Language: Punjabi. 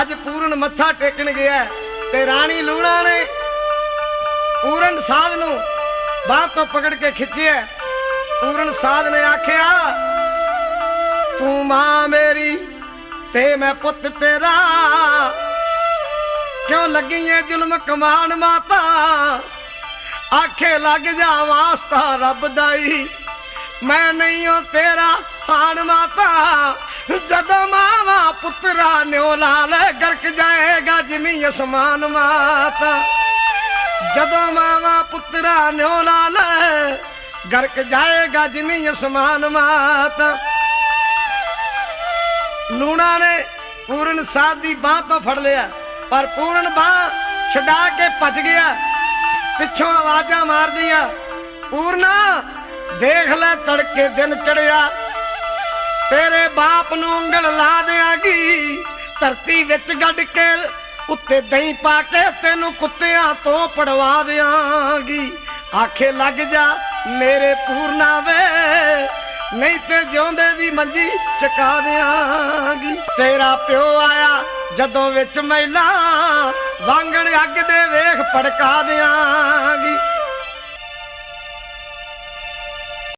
ਅੱਜ ਪੂਰਨ ਮੱਥਾ ਟੇਕਣ ਗਿਆ ਤੇ ਰਾਣੀ ਲੂਣਾ ਨੇ ਪੂਰਨ ਸਾਧ ਨੂੰ ਬਾਹ ਤੋਂ ਪਕੜ ਕੇ ਖਿੱਚਿਆ ਪੂਰਨ ਸਾਧ ਨੇ ਆਖਿਆ, ਤੂੰ ਮਾਂ ਮੇਰੀ ਤੇ ਮੈਂ ਪੁੱਤ ਤੇਰਾ। ਕਿਉਂ ਲੱਗੀ ਏ ਜ਼ੁਲਮ ਕਮਾਨ ਮਾਤਾ? ਆਖੇ ਲੱਗ ਜਾ ਵਾਸਤਾ ਰੱਬ ਦਾ ਹੀ ਮੈਂ ਨਹੀਂ ਉਹ ਤੇਰਾ ਹਾਨ ਮਾਤਾ। ਜਦੋਂ ਪੁੱਤਰਾ ਨਿਉ ਲਾਲ ਗਰਕ ਜਾਏਗਾ ਜਿਮੀ ਅਸਮਾਨ ਮਾਤ। ਜਦੋਂ ਮਾਵਾ ਪੁੱਤਰਾ ਨਿਉ ਲਾਲ ਗਰਕ ਜਾਏਗਾ ਜਿਮੀ ਅਸਮਾਨ ਮਾਤ। ਲੂਣਾ ਨੇ ਪੂਰਨ ਸਾਧ ਦੀ ਬਾਹ ਤੋਂ ਫੜ ਲਿਆ, ਪਰ ਪੂਰਨ ਬਾਹ ਛਡਾ ਕੇ ਭੱਜ ਗਿਆ। ਪਿੱਛੋਂ ਆਵਾਜ਼ਾਂ ਮਾਰਦੀਆਂ, ਪੂਰਨਾ, ਦੇਖ ਲੈ ਤੜਕੇ ਦਿਨ ਚੜਿਆ। ਤੇਰੇ ਬਾਪ ਨੂੰ ਉਂਗਲ ਲਾ ਦਿਆਂਗੀ। ਧਰਤੀ ਵਿੱਚ ਗੱਡ ਕੇ ਉੱਤੇ ਦਹੀਂ ਪਾ ਕੇ ਤੈਨੂੰ ਕੁੱਤਿਆਂ ਤੋਂ ਪੜਵਾ ਦਿਆਂਗੀ। ਆਖੇ ਲੱਗ ਜਾ, ਮੇਰੇ ਪੂਰਨਾ ਵੇ। ਨਹੀਂ ਤੇ ਜਿਉਂਦੇ ਦੀ ਮੰਜੀ ਚਕਾ ਦਿਆਂਗੀ। ਤੇਰਾ ਪਿਓ ਆਇਆ ਜਦੋਂ ਵਿੱਚ ਮਹਿਲਾ, ਵਾਂਗਣ ਅੱਗ ਦੇ ਵੇਖ ਪੜਕਾ ਦੇ